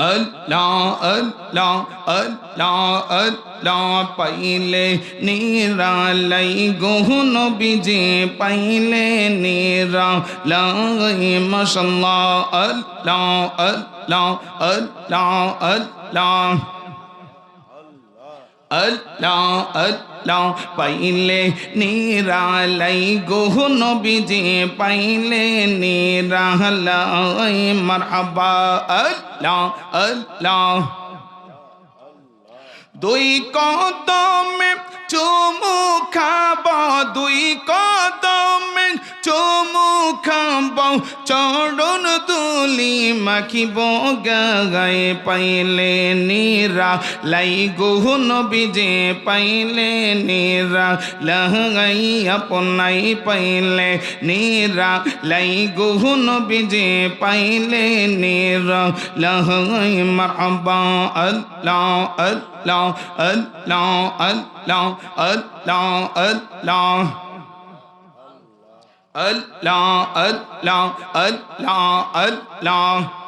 अल्लाह अल्लाह अल्लाह अल्लाह पहले निरालय गुहन बिजे पहले निरालय मसल्ला अल्लाह अल्लाह अल्लाह अल्लाह আল্লাহ আল্লাহ পাইলে নিরালাই গহন নবীজি পাইলে নিরালাই মারহাবা। আল্লাহ আল্লাহ। দুই কদমে চুমু খাব দুই কদমে, চুমু খাব, চরণ দুলি মাখিব গায়ে পাইলে নিরা, লাই গুহন বিজে পাইলে নিরা লহাই আপনাই পাইলে নিরা, লাই গুহন বিজে পাইলে নিরা লহাই মারবা আল্লাহ আল্লাহ আল্লাহ আল্লাহ। الله الله الله الله الله الله الله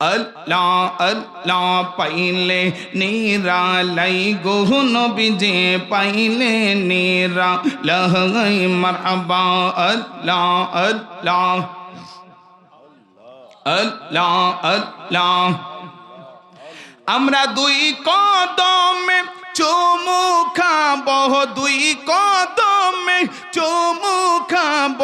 আল্লাহ আল্লাহ পাইলে নিরালাই গো নবীজে পাইলে নিরা লহাই মারহাবা আল্লাহ আল্লাহ আল্লাহ আল্লাহ আমরা দুই কদমে চুমু খাব দুই কদমে, চুমু খাব,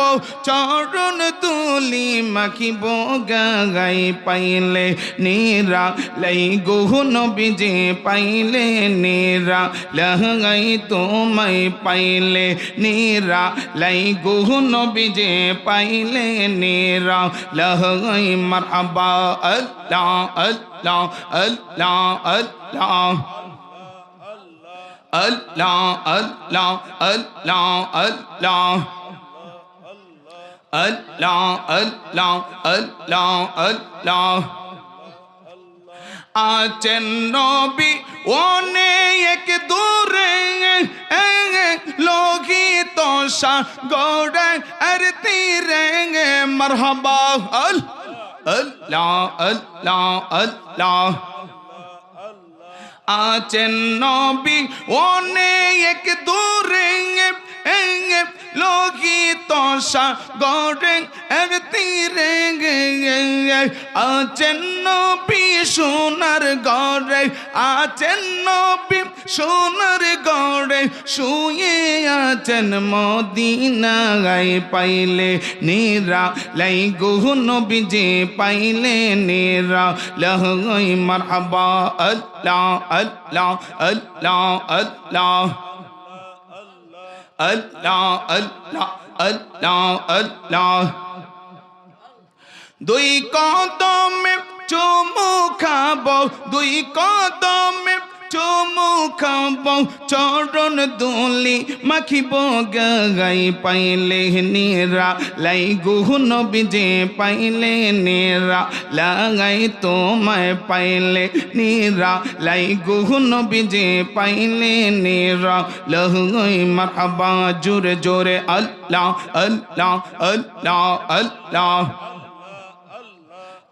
চরণ তুলি মাখিব গাই পাইলে নিরা, লাই গহন বিজে পাইলে নিরা লহাই তোমায় পাইলে নিরা, লাই গহন বিজে পাইলে নিরা লহাই মারহাবা আল্লাহ আল্লাহ আল্লাহ আল্লাহ। আল্লাহ আল্লাহ আল্লাহ আল্লাহ আল্লাহ আল্লাহ আল্লাহ আল্লাহ আছেন নবী, অনেক দূরে লোহিত সাগরে আর তীরে মারহাবা। আল্লাহ আল্লাহ আল্লাহ। আছেন নবী অনেক দূরে লোহিত সাগরে এক তীরে আছেন নবী সোনার গড়ে, আছেন নবী সোনার গড়ে, শুয়ে আছেন মদিনায় পাইলে নিরা, লাই গুহন বিজে পাইলে নিরা, লহই মারহাবা আল্লাহ আল্লাহ আল্লাহ আল্লাহ আল্লাহ আল্লাহ আল্লাহ আল্লাহ। দুই কদমে চুমু খাব দুই কদমে চুমু খাব, চরণ দুলি মাখিব গাই পাইলে নেরা। লাই গুহন বিজে পাইলে নেরা, লাগাই তোমায় পাইলে নেরা। লাই গুহন বিজে পাইলে নেরা লহই মারহাবা জোরে জোরে আল্লাহ আল্লাহ আল্লাহ আল্লাহ।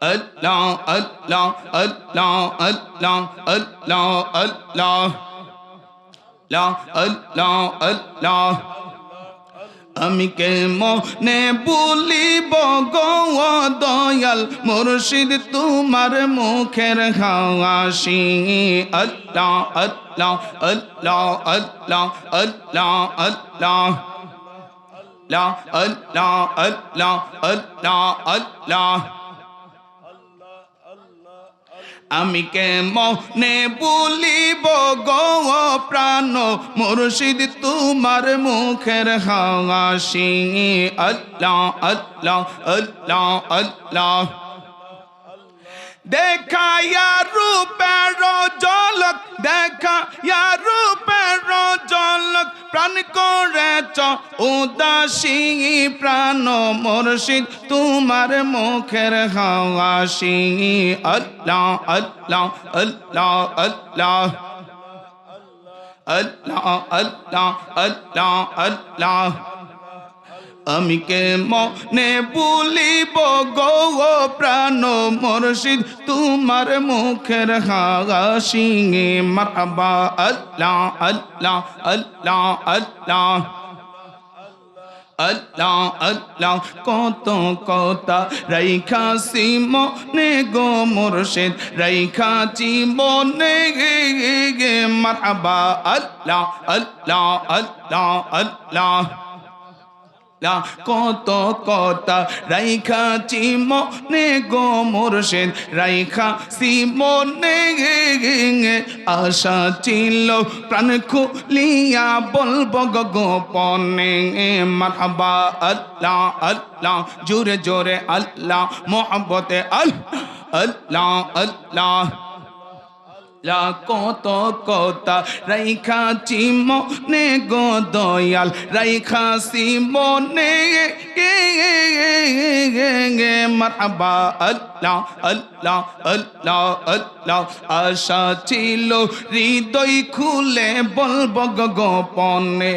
আল্লাহ আল্লাহ আল্লাহ আল্লাহ আল্লাহ আল্লাহ লা আল্লাহ আল্লাহ আমি কে মনে বলিব গো দয়াল মুর্শিদ তোমার মুখের হাসি আল্লাহ আল্লাহ আল্লাহ আল্লাহ আল্লাহ আল্লাহ লা আল্লাহ আল্লাহ আল্লাহ আল্লাহ আমি কে মনে বলিব গো প্রাণ? মুর্শিদ, তোমার মুখের হাসি। আল্লাহ আল্লাহ আল্লাহ আল্লাহ। দেখা রূপের জলক দেখা রূপের জলক প্রাণ করেছ, উদাসী প্রাণ মুর্শিদ, তোমার মুখের হাসি আল্লাহ আল্লাহ আল্লাহ আল্লাহ। আল্লাহ আল্লাহ আল্লাহ আল্লাহ। আমি কে মনে বলিব? গো প্রাণ মুর্শিদ, তোমার মুখের হাসি মারহাবা আল্লাহ আল্লাহ আল্লাহ আল্লাহ আল্লাহ আল্লাহ, কত কথা রাইখা মনে গো মুর্শিদ রাইখা মনে গে গে গে মারহাবা আল্লাহ আল্লাহ আল্লাহ আল্লাহ লা কত কথা রাইখা মনে গো মুর্শিদ, রাইখা মনে আশা ছিল প্রাণ খুলিয়া বলব গোপনে মারহাবা আল্লাহ আল্লাহ, জোরে জোরে আল্লাহ মোহাম্মতে আল্লাহ আল্লাহ আল্লাহ। লা কত কথা রাইখা মনে গো দয়াল রাইখা মনে গে মারহাবা আল্লাহ আল্লাহ আল্লাহ আল্লাহ আশা ছিল হৃদয় খুলে বলব গোপনে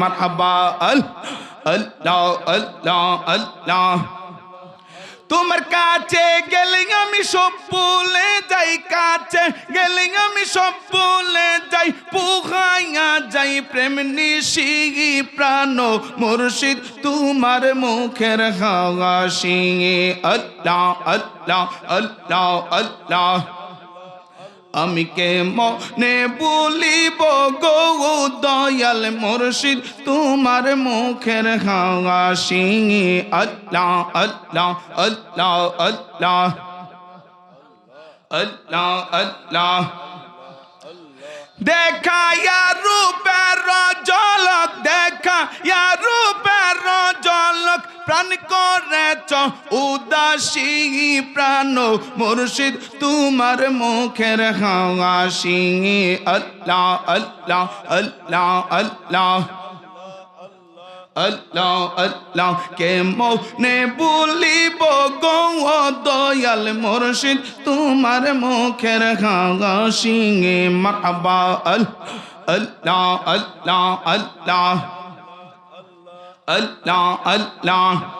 মারহাবা আল্লাহ আল্লাহ আল্লাহ তোমার কাছে গেলে আমি সব বলে যাই, কাছে গেলে আমি সব বলে যাই, পুহাইয়া যাই প্রেম নিশি প্রাণ, মুর্শিদ তোমার মুখের হাওয়া হাসি আল্লাহ আল্লাহ আল্লাহ আল্লাহ। আমি কে মনে বলিব গৌ দয়াল মুর্শিদ? তোমার মুখের হাসি আল্লাহ আল্লাহ আল্লাহ আল্লাহ। আল্লাহ আল্লাহ। দেখা করেছ? উদাসী প্রাণ মুর্শিদ, তোমার মুখের হাসি। আল্লাহ আল্লাহ আল্লাহ আল্লাহ। আল্লাহ আল্লাহ, কে মনে বলিব গো দয়াল মুর্শিদ, তোমার মুখের হাসি। মারহাবা আল্লাহ আল্লাহ আল্লাহ। আল্লাহ আল্লাহ।